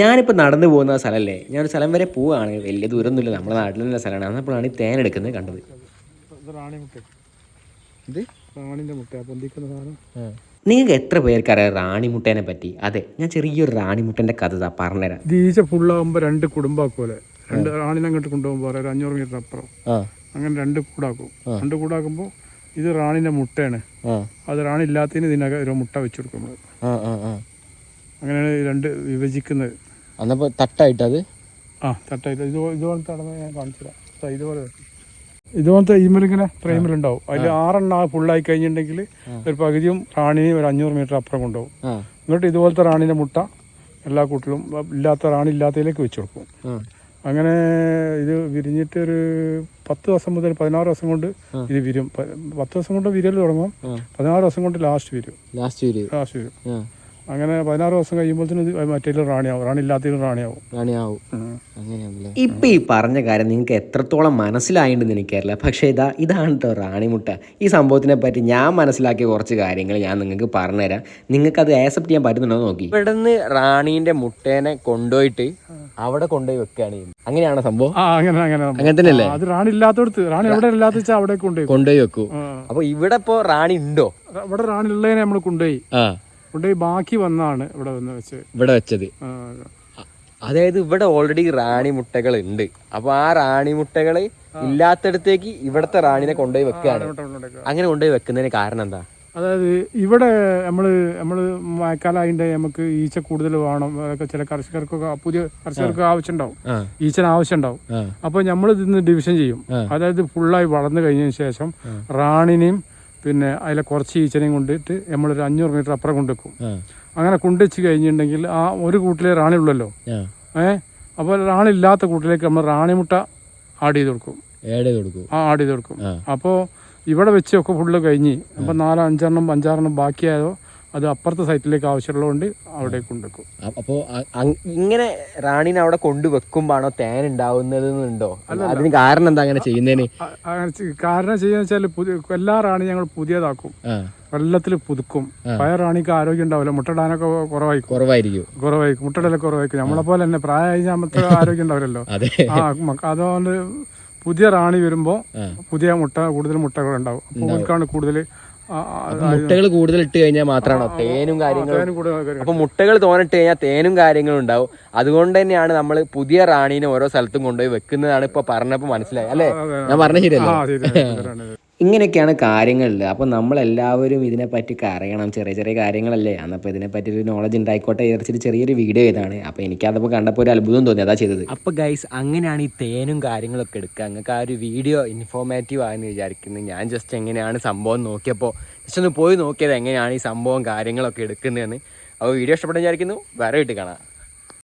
ഞാനിപ്പോൾ നടന്നു പോകുന്ന സ്ഥലമല്ലേ ഞാനൊരു സ്ഥലം വരെ പോവുകയാണ് വലിയ ദൂരമൊന്നുമില്ല. നമ്മുടെ നാട്ടിലുള്ള സ്ഥലമാണ്. അന്നപ്പോഴാണ് ഈ തേൻ എടുക്കുന്നത് കണ്ടത്. ഇത് ഇത്? നിങ്ങൾക്ക് എത്ര പേർക്ക് അറിയാം റാണിമുട്ടേനെ പറ്റി? അതെ ഞാൻ ചെറിയൊരു റാണിമുട്ടേന്റെ കഥ ദാ പറഞ്ഞുതരാം. ദീശ ഫുള്ളാകുമ്പോൾ രണ്ട് കുടുംബാക്കുമല്ലേ രണ്ട് റാണിനെ അങ്ങോട്ട് കൊണ്ടുപോകുമ്പോൾ ഒരു അഞ്ഞൂറ് മീറ്റർ അപ്പുറം. അങ്ങനെ രണ്ട് കൂടാക്കും. രണ്ട് കൂടാക്കുമ്പോൾ ഇത് റാണിന്റെ മുട്ടയാണ് അത് റാണി ഇല്ലാത്തതിന് ഇതിനകം ഒരു മുട്ട വെച്ചു കൊടുക്കും ആ ആ ആ. അങ്ങനെയാണ് രണ്ട് വിഭജിക്കുന്നത്. അന്നപ്പോൾ തട്ടായിട്ട് അത്? ആ തട്ടായിട്ട്. ഇത് ഇതുപോലത്തെ അടന്ന് ഞാൻ കാണിച്ചു തരാം ഇതുപോലെ. ഇതുപോലത്തെ ഈമലിങ്ങനെ ഫ്രെയിമിലുണ്ടാവും. അതിൽ ആറെണ്ണ ഫുള്ളായി കഴിഞ്ഞിട്ടുണ്ടെങ്കിൽ ഒരു പകുതിയും റാണിനെയും ഒരു അഞ്ഞൂറ് മീറ്റർ അപ്പുറം കൊണ്ടുപോകും. എന്നിട്ട് ഇതുപോലത്തെ റാണിന്റെ മുട്ട എല്ലാ കൂട്ടിലും ഇല്ലാത്ത റാണി ഇല്ലാത്തതിലേക്ക് വെച്ച് കൊടുക്കും. അങ്ങനെ ഇത് വിരിഞ്ഞിട്ട് ഒരു പത്ത് ദിവസം മുതൽ പതിനാറ് ദിവസം കൊണ്ട് ഇത് വിരും. പത്ത് ദിവസം കൊണ്ട് വിരൽ തുടങ്ങും. പതിനാറ് ദിവസം കൊണ്ട് ലാസ്റ്റ് വരും. ലാസ്റ്റ് വരും ലാസ്റ്റ് വരും. അങ്ങനെ പതിനാറ് ദിവസം കഴിയുമ്പോഴത്തേനും മറ്റേ റാണിയാവും. റാണി ഇല്ലാത്തതിലും റാണിയാവും. റാണിയാവും അങ്ങനെയാണല്ലേ ഇപ്പൊ ഈ പറഞ്ഞ കാര്യം നിങ്ങൾക്ക് എത്രത്തോളം മനസ്സിലായിട്ടുണ്ടെന്ന് എനിക്കറിയില്ല. പക്ഷേ ഇതാ ഇതാണ് കേട്ടോ റാണിമുട്ട. ഈ സംഭവത്തിനെ പറ്റി ഞാൻ മനസ്സിലാക്കിയ കുറച്ച് കാര്യങ്ങൾ ഞാൻ നിങ്ങൾക്ക് പറഞ്ഞുതരാം. നിങ്ങൾക്ക് അത് ആക്സെപ്റ്റ് ചെയ്യാൻ പറ്റുന്നുണ്ടോ നോക്കി. ഇവിടെ നിന്ന് റാണീന്റെ മുട്ടേനെ കൊണ്ടുപോയിട്ട് അവിടെ കൊണ്ടുപോയി വെക്കുകയാണ് അങ്ങനെയാണ് സംഭവം? ആ അങ്ങനെ അങ്ങനെ അങ്ങനെ തന്നെയല്ലേ? അത് റാണി ഇല്ലാത്തടത്ത്. റാണി എവിടെ ഇല്ലാത്ത വെച്ചാൽ അവിടെ കൊണ്ടുപോയി കൊണ്ടുപോയി വെക്കൂ. അപ്പൊ ഇവിടെ ഇപ്പോ റാണി ഉണ്ടോ? ഇവിടെ റാണി ഉള്ളതിനെ നമ്മൾ കൊണ്ടുപോയി. ആ. കൊണ്ടുപോയി ബാക്കി വന്നാണ് ഇവിടെ വന്ന് വെച്ച്. ഇവിടെ വെച്ചത്. അതായത് ഇവിടെ ഓൾറെഡി റാണി മുട്ടകൾ ഉണ്ട് അപ്പൊ ആ റാണി മുട്ടകൾ ഇല്ലാത്തടത്തേക്ക് ഇവിടത്തെ റാണിനെ കൊണ്ടുപോയി വെക്കുകയാണ് അങ്ങനെ കൊണ്ടുപോയി വെക്കുന്നതിന് കാരണം എന്താ? അതായത് ഇവിടെ നമ്മൾ നമ്മൾ മഴക്കാലായിട്ട് നമുക്ക് ഈച്ച കൂടുതൽ വേണം. ചില കർഷകർക്കൊക്കെ പുതിയ കർഷകർക്ക് ആവശ്യമുണ്ടാവും. ഈച്ചന് ആവശ്യമുണ്ടാവും. അപ്പൊ അപ്പോൾ നമ്മൾ ഇതിന്ന് ഡിവിഷൻ ചെയ്യും. അതായത് ഫുള്ളായി വളർന്നു കഴിഞ്ഞതിന് ശേഷം റാണിനെയും പിന്നെ അതിലെ കുറച്ച് ഈച്ചനെയും കൊണ്ടിട്ട് നമ്മളൊരു അഞ്ഞൂറ് മീറ്റർ അപ്പുറം കൊണ്ടുവെക്കും അങ്ങനെ കൊണ്ടുവച്ച് കഴിഞ്ഞിട്ടുണ്ടെങ്കിൽ ആ ഒരു കൂട്ടിലെ റാണി ഉള്ളല്ലോ. ഏ? അപ്പോൾ റാണി ഇല്ലാത്ത കൂട്ടിലേക്ക് നമ്മൾ റാണിമുട്ട ആഡ് ചെയ്ത് കൊടുക്കും. ആഡ് ചെയ്ത് കൊടുക്കും. ആ ആഡ് ചെയ്ത് കൊടുക്കും. അപ്പോൾ ഇവിടെ വെച്ചൊക്കെ ഫുള്ള് കഴിഞ്ഞ്. അപ്പോൾ നാലോ അഞ്ചെണ്ണം അഞ്ചാറെണ്ണം ബാക്കിയായതോ അത് അപ്പുറത്തെ സൈറ്റിലേക്ക് ആവശ്യമുള്ളതുകൊണ്ട് അവിടെ കൊണ്ടുവെക്കും. അപ്പോ ഇങ്ങനെ റാണിനെ അവിടെ കൊണ്ടുവെക്കുമ്പോഴാണോ തേൻ ഉണ്ടാവുന്നത് ഉണ്ടോ അതിന് കാരണം എന്താ അങ്ങനെ ചെയ്യുന്നതിന്? കാരണം ചെയ്യുന്ന വെച്ചാൽ പുതിയ എല്ലാ റാണി ഞങ്ങൾ പുതിയതാക്കും. വെള്ളത്തിൽ പുതുക്കും. പഴയ റാണിക്ക് ആരോഗ്യം ഉണ്ടാവില്ല. മുട്ടടാനൊക്കെ കുറവായിരിക്കും. കുറവായിരിക്കും. കുറവായിരിക്കും. മുട്ടടലൊക്കെ കുറവായിരിക്കും. നമ്മളെ പോലെ തന്നെ പ്രായ നമുക്ക് ആരോഗ്യം ഉണ്ടാവില്ലല്ലോ. ആ അതുകൊണ്ട് പുതിയ റാണി വരുമ്പോൾ പുതിയ മുട്ട കൂടുതൽ മുട്ടകൾ ഉണ്ടാവും. അപ്പോൾ കൂടുതൽ മുട്ടകൾ കൂടുതൽ ഇട്ട് കഴിഞ്ഞാൽ മാത്രമാണ്? തേനും കാര്യങ്ങളും അപ്പൊ മുട്ടകൾ തോന്നിട്ട് കഴിഞ്ഞാൽ തേനും കാര്യങ്ങളും ഉണ്ടാവും. അതുകൊണ്ട് തന്നെയാണ് നമ്മൾ പുതിയ റാണീനെ ഓരോ സ്ഥലത്തും കൊണ്ടുപോയി വെക്കുന്നതാണ് ഇപ്പൊ പറഞ്ഞപ്പോ മനസ്സിലായി അല്ലേ? ഞാൻ പറഞ്ഞ ശരിയല്ലേ. ഇങ്ങനെയൊക്കെയാണ് കാര്യങ്ങളിൽ അപ്പോൾ നമ്മളെല്ലാവരും ഇതിനെപ്പറ്റി അറിയണം ചെറിയ ചെറിയ കാര്യങ്ങളല്ലേ. അന്നപ്പോൾ ഇതിനെപ്പറ്റി ഒരു നോളജ് ഉണ്ടായിക്കോട്ടെ വിചാരിച്ചിട്ട് ചെറിയൊരു വീഡിയോ ഇതാണ് അപ്പോൾ എനിക്കതപ്പോൾ കണ്ടപ്പോൾ ഒരു അത്ഭുതം തോന്നി. അതാ ചെയ്തത്. അപ്പോൾ ഗൈസ് അങ്ങനെയാണ് ഈ തേനും കാര്യങ്ങളൊക്കെ എടുക്കുക. നിങ്ങൾക്ക് ആ ഒരു വീഡിയോ ഇൻഫോർമേറ്റീവ് ആയെന്ന് വിചാരിക്കുന്നത് ഞാൻ ജസ്റ്റ് എങ്ങനെയാണ് സംഭവം നോക്കിയപ്പോൾ ജസ്റ്റ് ഒന്ന് പോയി നോക്കിയത് എങ്ങനെയാണ് ഈ സംഭവം കാര്യങ്ങളൊക്കെ എടുക്കുന്നതെന്ന്. അപ്പോൾ വീഡിയോ ഇഷ്ടപ്പെട്ടെന്ന് വിചാരിക്കുന്നു. വേറെ ഇട്ട് കാണാം.